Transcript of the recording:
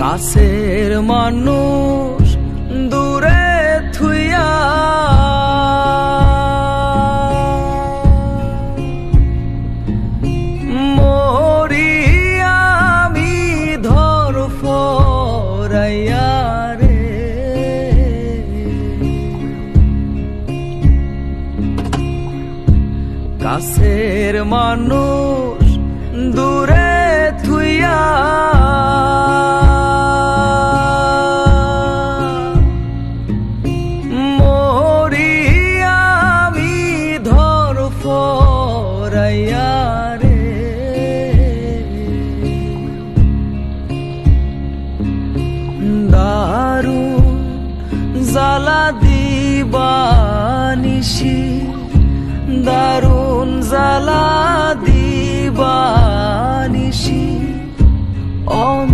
কাছের মানুষ দূরে থুইয়া রে। কাছের মানুষ দূরে ফরাইয়া রে। দারুণ জ্বালা দিবানিসি দারুণ জ্বালা অন